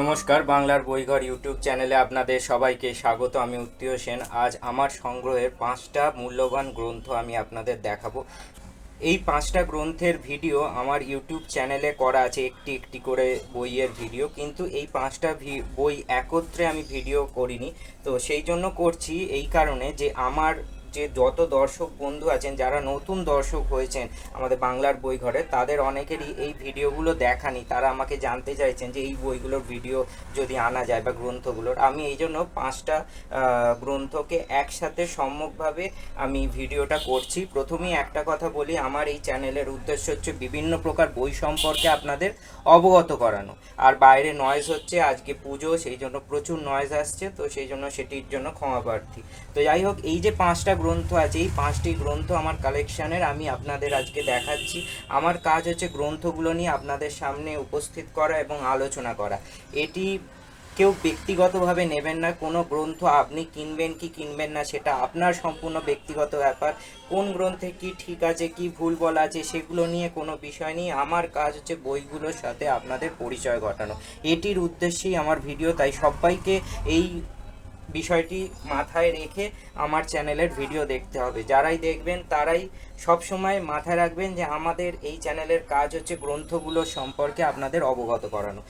নমস্কার, বাংলার বইঘর ইউটিউব চ্যানেলে আপনাদের সবাইকে স্বাগত। আমি উত্তীয় সেন। আজ আমার সংগ্রহের পাঁচটা মূল্যবান গ্রন্থ আমি আপনাদের দেখাবো। এই পাঁচটা গ্রন্থের ভিডিও আমার ইউটিউব চ্যানেলে করা আছে, একটি একটি করে বইয়ের ভিডিও। কিন্তু এই পাঁচটা বই একত্রে আমি ভিডিও করিনি। তো সেই জন্য করছি এই কারণে যে আমার যে যত দর্শক বন্ধু আছেন, যারা নতুন দর্শক হয়েছেন আমাদের বাংলার বই ঘরে তাদের অনেকেরই এই ভিডিওগুলো দেখানি। তারা আমাকে জানতে চাইছেন যে এই বইগুলোর ভিডিও যদি আনা যায় বা গ্রন্থগুলোর। আমি এই জন্য পাঁচটা গ্রন্থকে একসাথে সম্যকভাবে আমি ভিডিওটা করছি। প্রথমেই একটা কথা বলি, আমার এই চ্যানেলের উদ্দেশ্য হচ্ছে বিভিন্ন প্রকার বই সম্পর্কে আপনাদের অবগত করানো। আর বাইরে নয়েজ হচ্ছে, আজকে পুজো, সেই জন্য প্রচুর নয়েজ আসছে, তো সেই জন্য সেটির জন্য ক্ষমা প্রার্থী তো যাই হোক, এই যে পাঁচটা গ্রন্থ আছে, এই পাঁচটি গ্রন্থ আমার কালেকশনের আমি আপনাদের আজকে দেখাচ্ছি। আমার কাজ হচ্ছে গ্রন্থগুলো নিয়ে আপনাদের সামনে উপস্থিত করা এবং আলোচনা করা। এটি কেউ ব্যক্তিগতভাবে নেবেন না, কোনো গ্রন্থ আপনি কিনবেন কি কিনবেন না, সেটা আপনার সম্পূর্ণ ব্যক্তিগত ব্যাপার। কোন গ্রন্থে কি ঠিক আছে, কি ভুল বলা আছে, সেগুলো নিয়ে কোনো বিষয় নেই। আমার কাজ হচ্ছে বইগুলোর সাথে আপনাদের পরিচয় ঘটানো। এটির উদ্দেশ্যেই আমার ভিডিও, তাই সবাইকে এই বিষয়টি মাথায় রেখে আমার চ্যানেলের ভিডিও দেখতে হবে। যারাই দেখবেন, তারাই সব সময় মাথায় রাখবেন যে আমাদের এই চ্যানেলের কাজ হচ্ছে গ্রন্থগুলো সম্পর্কে আপনাদের অবগত করানো।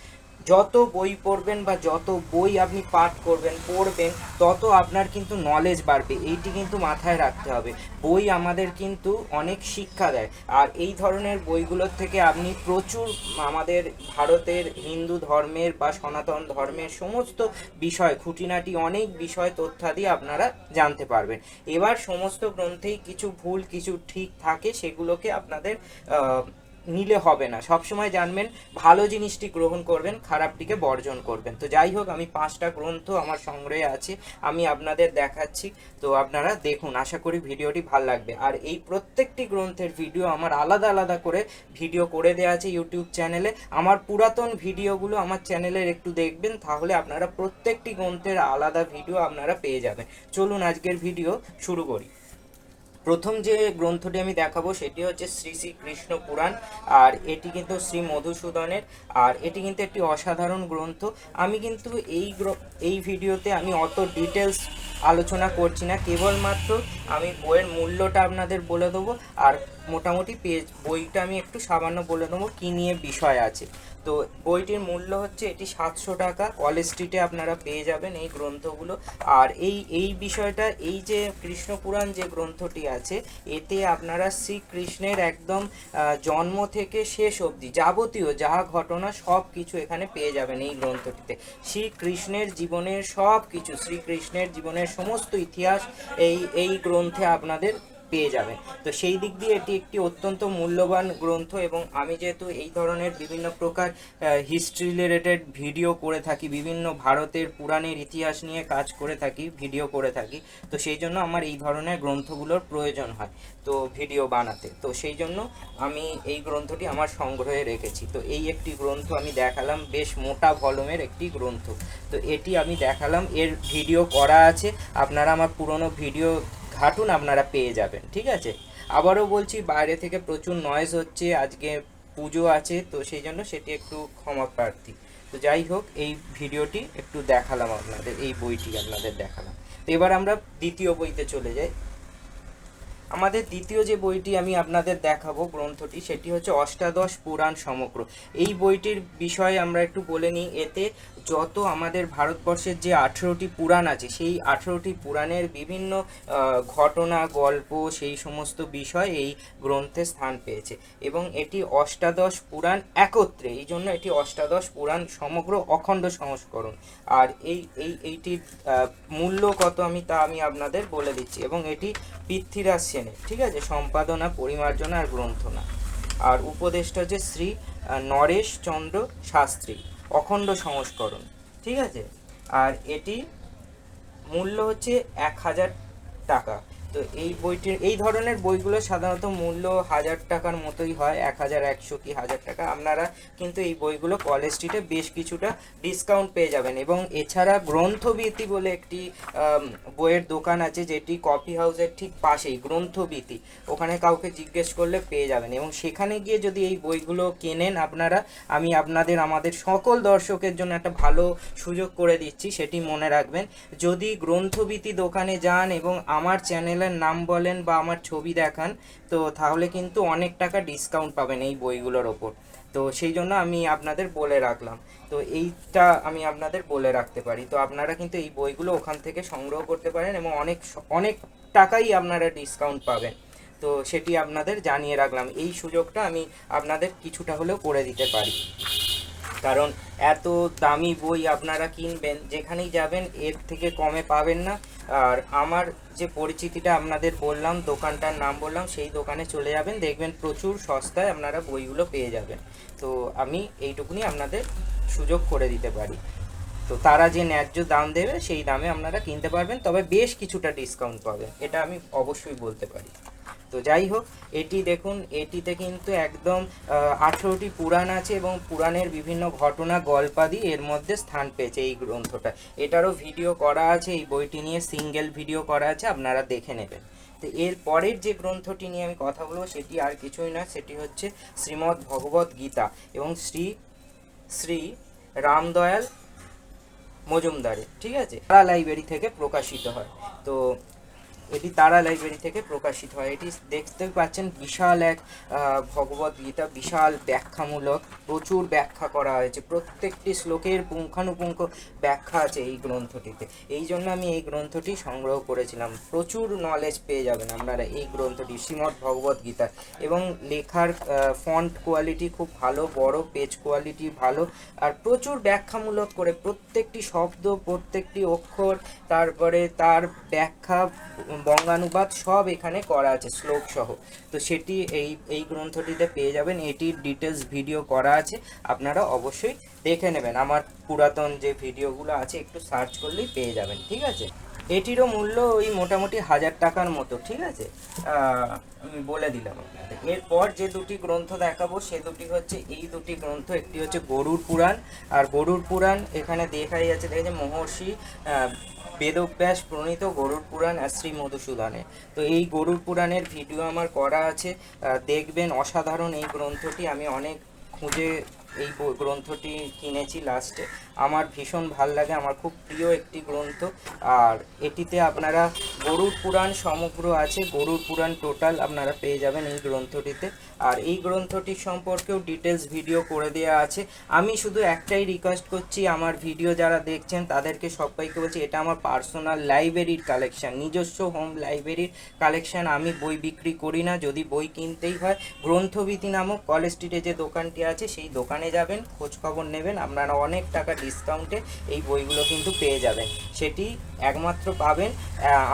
যত বই পড়বেন বা যত বই আপনি পাঠ করবেন, পড়বেন, তত আপনার কিন্তু নলেজ বাড়বে। এইটি কিন্তু মাথায় রাখতে হবে। বই আমাদের কিন্তু অনেক শিক্ষা দেয়। আর এই ধরনের বইগুলোর থেকে আপনি প্রচুর আমাদের ভারতের হিন্দু ধর্মের বা সনাতন ধর্মের সমস্ত বিষয়, খুঁটিনাটি অনেক বিষয় তথ্যাদি আপনারা জানতে পারবেন। এবার সমস্ত গ্রন্থেই কিছু ভুল, কিছু ঠিক থাকে, সেগুলোকে আপনাদের নিলে হবে না। সবসময় জানবেন, ভালো জিনিসটি গ্রহণ করবেন, খারাপটিকে বর্জন করবেন। তো যাই হোক, আমি পাঁচটা গ্রন্থ আমার সংগ্রহে আছে, আমি আপনাদের দেখাচ্ছি। তো আপনারা দেখুন, আশা করি ভিডিওটি ভালো লাগবে। আর এই প্রত্যেকটি গ্রন্থের ভিডিও আমার আলাদা আলাদা করে ভিডিও করে দেওয়া আছে ইউটিউব চ্যানেলে। আমার পুরাতন ভিডিওগুলো আমার চ্যানেলের একটু দেখবেন, তাহলে আপনারা প্রত্যেকটি গ্রন্থের আলাদা ভিডিও আপনারা পেয়ে যাবেন। চলুন আজকের ভিডিও শুরু করি। প্রথম যে গ্রন্থটি আমি দেখাবো সেটি হচ্ছে শ্রী শ্রী কৃষ্ণ পুরাণ, আর এটি কিন্তু শ্রী মধুসূদনের, আর এটি কিন্তু একটি অসাধারণ গ্রন্থ। আমি কিন্তু এই এই ভিডিওতে আমি অত ডিটেলস আলোচনা করছি না, কেবলমাত্র আমি বইয়ের মূল্যটা আপনাদের বলে দেবো, আর মোটামুটি পেজ, বইটা আমি একটু সামান্য বলে দেবো, কী নিয়ে বিষয় আছে। তো বইটির মূল্য হচ্ছে এটি সাতশো টাকা। কল স্ট্রিটে আপনারা পেয়ে যাবেন এই গ্রন্থগুলো। আর এই এই বিষয়টা, এই যে কৃষ্ণ পুরাণ যে গ্রন্থটি আছে, এতে আপনারা শ্রীকৃষ্ণের একদম জন্ম থেকে শেষ অবধি, যাবতীয় যা ঘটনা সব কিছু এখানে পেয়ে যাবেন এই গ্রন্থটিতে। শ্রীকৃষ্ণের জীবনের সব কিছু শ্রীকৃষ্ণের জীবনের সমস্ত ইতিহাস এই এই গ্রন্থে আপনাদের পেয়ে যাবেন তো সেই দিক দিয়ে এটি একটি অত্যন্ত মূল্যবান গ্রন্থ এবং আমি যেহেতু এই ধরনের বিভিন্ন প্রকার হিস্ট্রি রিলেটেড ভিডিও করে থাকি, বিভিন্ন ভারতের পুরাণের ইতিহাস নিয়ে কাজ করে থাকি ভিডিও করে থাকি, তো সেই জন্য আমার এই ধরনের গ্রন্থগুলোর প্রয়োজন হয়, তো ভিডিও বানাতে। তো সেই জন্য আমি এই গ্রন্থটি আমার সংগ্রহে রেখেছি। তো এই একটি গ্রন্থ আমি দেখালাম, বেশ মোটা ভলুমের একটি গ্রন্থ। তো এটি আমি দেখালাম, এর ভিডিও করা আছে। আপনারা আমার পুরনো ভিডিও ঘাটুন আপনারা পেয়ে যাবেন, ঠিক আছে? আবারও বলছি, বাইরে থেকে প্রচুর নয়েজ হচ্ছে, আজকে পুজো আছে, তো সেই জন্য সেটি একটু ক্ষমা প্রার্থী। তো যাই হোক, এই ভিডিওটি একটু দেখালাম আপনাদের, এই বইটি আপনাদের দেখালাম। তো এবার আমরা দ্বিতীয় বইতে চলে যাই। আমাদের দ্বিতীয় যে বইটি আমি আপনাদের দেখাবো গ্রন্থটি, সেটি হচ্ছে অষ্টাদশ পুরাণ সমগ্র। এই বইটির বিষয়ে আমরা একটু বলে নিই, এতে যত আমাদের ভারতবর্ষের যে আঠেরোটি পুরাণ আছে, সেই আঠেরোটি পুরাণের বিভিন্ন ঘটনা, গল্প, সেই সমস্ত বিষয় এই গ্রন্থে স্থান পেয়েছে। এবং এটি অষ্টাদশ পুরাণ একত্রে, এই জন্য এটি অষ্টাদশ পুরাণ সমগ্র অখণ্ড সংস্করণ। আর এই এই, এইটির মূল্য কত আমি তা আমি আপনাদের বলে দিচ্ছি। এবং এটি পৃথ্বীরাজ সেনের ঠিক আছে? সম্পাদনা, পরিমার্জনা আর গ্রন্থনা। আর উপদেষ্টা হচ্ছে শ্রী নরেশ চন্দ্র শাস্ত্রী, অখণ্ড সংস্করণ, ঠিক আছে? আর এটি মূল্য হচ্ছে এক হাজার টাকা। তো এই বইটির, এই ধরনের বইগুলো সাধারণত মূল্য হাজার টাকার মতোই হয়, এক হাজার একশো কি হাজার টাকা। আপনারা কিন্তু এই বইগুলো কলেজ স্ট্রিটে বেশ কিছুটা ডিসকাউন্ট পেয়ে যাবেন। এবং এছাড়া গ্রন্থবীতি বলে একটি বইয়ের দোকান আছে যেটি কফি হাউসের ঠিক পাশেই, গ্রন্থবীতি। ওখানে কাউকে জিজ্ঞেস করলে পেয়ে যাবেন। এবং সেখানে গিয়ে যদি এই বইগুলো কেনেন আপনারা, আমি আপনাদের, আমাদের সকল দর্শকের জন্য একটা ভালো সুযোগ করে দিচ্ছি, সেটি মনে রাখবেন। যদি গ্রন্থবীতি দোকানে যান এবং আমার চ্যানেলের নাম বলেন বা আমার ছবি দেখান, তো তাহলে কিন্তু অনেক টাকা ডিসকাউন্ট পাবেন এই বইগুলোর ওপর। তো সেই জন্য আমি আপনাদের বলে রাখলাম। তো এইটা আমি আপনাদের বলে রাখতে পারি। তো আপনারা কিন্তু এই বইগুলো ওখান থেকে সংগ্রহ করতে পারেন এবং অনেক অনেক টাকাই আপনারা ডিসকাউন্ট পাবেন। তো সেটি আপনাদের জানিয়ে রাখলাম। এই সুযোগটা আমি আপনাদের কিছুটা হলেও করে দিতে পারি। কারণ এত দামি বই আপনারা কিনবেন, যেখানেই যাবেন এর থেকে কমে পাবেন না। আর আমার যে পরিচিতিটা আপনাদের বললাম, দোকানটার নাম বললাম, সেই দোকানে চলে যাবেন, দেখবেন প্রচুর সস্তায় আপনারা বইগুলো পেয়ে যাবেন। তো আমি এইটুকুনি আপনাদের সুযোগ করে দিতে পারি। তো তারা যে ন্যায্য দাম দেবে, সেই দামে আপনারা কিনতে পারবেন, তবে বেশ কিছুটা ডিসকাউন্ট পাবেন, এটা আমি অবশ্যই বলতে পারি। তো যাই হোক, এটি দেখুন, এটিতে কিন্তু একদম আঠেরোটি পুরাণ আছে এবং পুরাণের বিভিন্ন ঘটনা, গল্পাদি এর মধ্যে স্থান পেয়েছে এই গ্রন্থটা। এটারও ভিডিও করা আছে, এই বইটি নিয়ে সিঙ্গেল ভিডিও করা আছে, আপনারা দেখে নেবেন। তো এর পরের যে গ্রন্থটি নিয়ে আমি কথা বলব, সেটি আর কিছুই না সেটি হচ্ছে শ্রীমদ্ ভগবত গীতা এবং শ্রী শ্রী রামদয়াল মজুমদারের, ঠিক আছে? তারা লাইব্রেরি থেকে প্রকাশিত হয়। তো এটি তারা লাইব্রেরি থেকে প্রকাশিত হয়। এটি দেখতে পাচ্ছেন বিশাল এক ভগবত গীতা, বিশাল ব্যাখ্যামূলক, প্রচুর ব্যাখ্যা করা হয়েছে। প্রত্যেকটি শ্লোকের পুঙ্খানুপুঙ্খ ব্যাখ্যা আছে এই গ্রন্থটিতে। এই জন্য আমি এই গ্রন্থটি সংগ্রহ করেছিলাম। প্রচুর নলেজ পেয়ে যাবেন আপনারা এই গ্রন্থটি, শ্রীমদ্ ভগবত গীতা। এবং লেখার ফন্ট কোয়ালিটি খুব ভালো, বড় পেজ কোয়ালিটি ভালো, আর প্রচুর ব্যাখ্যামূলক করে প্রত্যেকটি শব্দ, প্রত্যেকটি অক্ষর, তারপরে তার ব্যাখ্যা বঙ্গানুবাদ সব এখানে করা আছে, শ্লোক সহ। তো সেটি এই এই গ্রন্থটিতে পেয়ে যাবেন, এটির ডিটেলস ভিডিও করা আছে, আপনারা অবশ্যই দেখে নেবেন। আমার পুরাতন যে ভিডিওগুলো আছে, একটু সার্চ করলেই পেয়ে যাবেন, ঠিক আছে? এটিরও মূল্য ওই মোটামুটি হাজার টাকার মতো, ঠিক আছে? আমি বলে দিলাম আপনাদের। এরপর যে দুটি গ্রন্থ দেখাবো, সে দুটি হচ্ছে, এই দুটি গ্রন্থ, একটি হচ্ছে গরুর পুরাণ, আর গরুর পুরাণ এখানে দেখাই যাচ্ছে দেখেছে মহর্ষি বেদব্যাস প্রণীত গরুর পুরাণ আর শ্রী মধুসূদনে। তো এই গরুর পুরাণের ভিডিও আমার করা আছে। দেখবেন অসাধারণ এই গ্রন্থটি। আমি অনেক খুঁজে এই গ্রন্থটি কিনেছি লাস্টে। আমার ভীষণ ভালো লাগে, আমার খুব প্রিয় একটি গ্রন্থ। আর এটিতে আপনারা গরুর পুরাণ সমগ্র আছে, গরুর পুরাণ টোটাল আপনারা পেয়ে যাবেন এই গ্রন্থটিতে। আর এই গ্রন্থটি সম্পর্কেও ডিটেলস ভিডিও করে দেওয়া আছে। আমি শুধু একটাই রিকোয়েস্ট করছি, আমার ভিডিও যারা দেখছেন, তাদেরকে সবাইকে বলছি, এটা আমার পার্সোনাল লাইব্রেরির কালেকশান নিজস্ব হোম লাইব্রেরির কালেকশান আমি বই বিক্রি করি না, যদি বই কিনতেই হয়, গ্রন্থবিধি নামক কলেজ স্ট্রিটে যে দোকানটি আছে, সেই দোকানে যাবেন, খোঁজ খবর নেবেন। আপনারা অনেক টাকা ডিসকাউন্টে এই বইগুলো কিন্তু পেয়ে যাবেন। সেটি একমাত্র পাবেন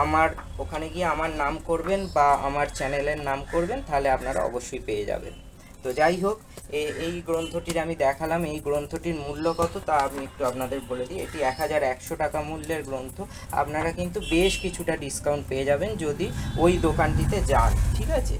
আমার ওখানে গিয়ে আমার নাম করবেন বা আমার চ্যানেলের নাম করবেন, তাহলে আপনারা অবশ্যই পেয়ে যাবেন। তো যাই হোক এই গ্রন্থটির আমি দেখালাম, এই গ্রন্থটির মূল্য কত তা আমি একটু আপনাদের বলে দিই। এটি এক হাজার একশো টাকা মূল্যের গ্রন্থ। আপনারা কিন্তু বেশ কিছুটা ডিসকাউন্ট পেয়ে যাবেন যদি ওই দোকানটিতে যান, ঠিক আছে?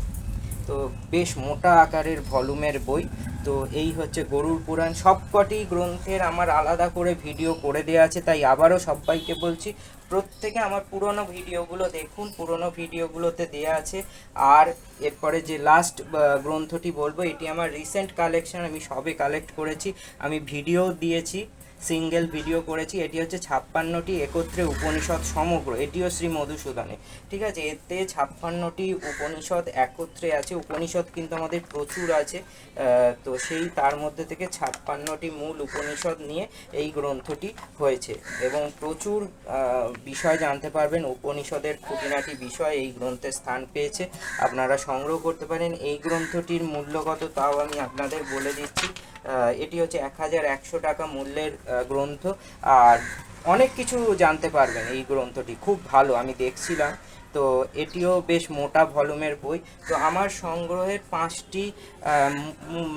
তো বেশ মোটা আকারের ভলিউমের বই। তো এই হচ্ছে গরুর পুরাণ। সবকটি গ্রন্থের আমার আলাদা করে ভিডিও করে দেওয়া আছে, তাই আবারও সবাইকে বলছি, প্রত্যেকে আমার পুরনো ভিডিওগুলো দেখুন, পুরনো ভিডিওগুলোতে দেওয়া আছে। আর এরপরে যে লাস্ট গ্রন্থটি বলব, এটি আমার রিসেন্ট কালেকশন আমি সবে কালেক্ট করেছি। আমি ভিডিও দিয়েছি। সিঙ্গেল ভিডিও করেছি, এটি হচ্ছে ছাপ্পান্নটি একত্রে উপনিষদ সমগ্র, এটিও শ্রী মধুসূদনে। ঠিক আছে? এতে ছাপ্পান্নটি উপনিষদ একত্রে আছে, উপনিষদ কিন্তু আমাদের প্রচুর আছে তো সেই তার মধ্যে থেকে ছাপ্পান্নটি মূল উপনিষদ নিয়ে এই গ্রন্থটি হয়েছে। এবং প্রচুর বিষয় জানতে পারবেন, উপনিষদের খুঁটিনাটি বিষয় এই গ্রন্থে স্থান পেয়েছে, আপনারা সংগ্রহ করতে পারেন। এই গ্রন্থটির মূল্য কত তাও আমি আপনাদের বলে দিচ্ছি। এটি হচ্ছে এক হাজার একশো টাকা মূল্যের গ্রন্থ। আর অনেক কিছু জানতে পারবেন এই গ্রন্থটি। খুব ভালো, আমি দেখছিলাম। তো এটিও বেশ মোটা ভলিউমের বই। তো আমার সংগ্রহের পাঁচটি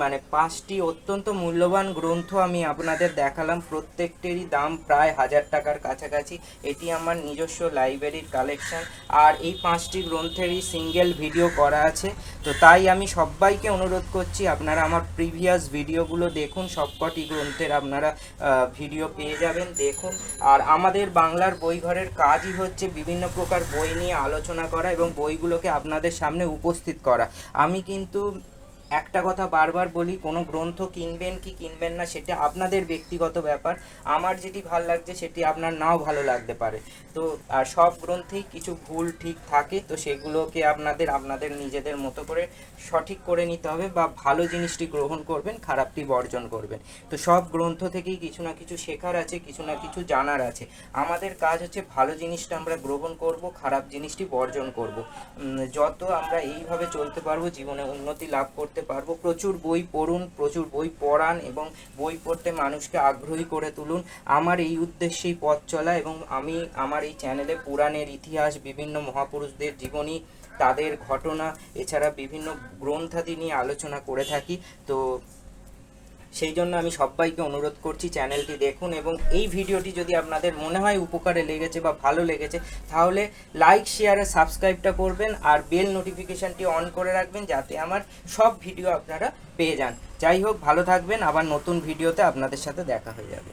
মানে পাঁচটি অত্যন্ত মূল্যবান গ্রন্থ আমি আপনাদের দেখালাম। প্রত্যেকটিরই দাম প্রায় হাজার টাকার কাছাকাছি। এটি আমার নিজস্ব লাইব্রেরির কালেকশন। আর এই পাঁচটি গ্রন্থেরই সিঙ্গেল ভিডিও করা আছে। তো তাই আমি সবাইকে অনুরোধ করছি, আপনারা আমার প্রিভিয়াস ভিডিওগুলো দেখুন। সবকটি গ্রন্থের আপনারা ভিডিও পেয়ে যাবেন, দেখুন। আর আমাদের বাংলার বইঘরের কাজই হচ্ছে বিভিন্ন প্রকার বই নিয়ে আলোচনা করা এবং বইগুলোকে আপনাদের সামনে উপস্থিত করা। আমি কিন্তু একটা কথা বারবার বলি, কোনো গ্রন্থ কিনবেন কি কিনবেন না সেটা আপনাদের ব্যক্তিগত ব্যাপার। আমার যেটি ভালো লাগছে সেটি আপনার নাও ভালো লাগতে পারে। তো, আর সব গ্রন্থেই কিছু ভুল ঠিক থাকে, তো সেগুলোকে আপনাদের আপনাদের নিজেদের মতো করে সঠিক করে নিতে হবে বা ভালো জিনিসটি গ্রহণ করবেন, খারাপটি বর্জন করবেন। তো সব গ্রন্থ থেকেই কিছু না কিছু শেখার আছে, কিছু না কিছু জানার আছে। আমাদের কাজ হচ্ছে ভালো জিনিসটা আমরা গ্রহণ করব, খারাপ জিনিসটি বর্জন করব। যত আমরা এইভাবে চলতে পারব, জীবনে উন্নতি লাভ করতে পারব। প্রচুর বই পড়ুন, প্রচুর বই পড়ান এবং বই পড়তে মানুষকে আগ্রহী করে তুলুন। আমার এই উদ্দেশ্যেই পথ চলা এবং আমি আমার এই চ্যানেলে পুরাণের ইতিহাস, বিভিন্ন মহাপুরুষদের জীবনী, তাদের ঘটনা, এছাড়া বিভিন্ন গ্রন্থাদি নিয়ে আলোচনা করে থাকি। তো সেই জন্য আমি সবাইকে অনুরোধ করছি চ্যানেলটি দেখুন এবং এই ভিডিওটি যদি আপনাদের মনে হয় উপকারে লেগেছে বা ভালো লেগেছে, তাহলে লাইক শেয়ার আর সাবস্ক্রাইবটা করবেন আর বেল নোটিফিকেশনটি অন করে রাখবেন যাতে আমার সব ভিডিও আপনারা পেয়ে যান। যাই হোক, ভালো থাকবেন, আবার নতুন ভিডিওতে আপনাদের সাথে দেখা হয়ে যাবে।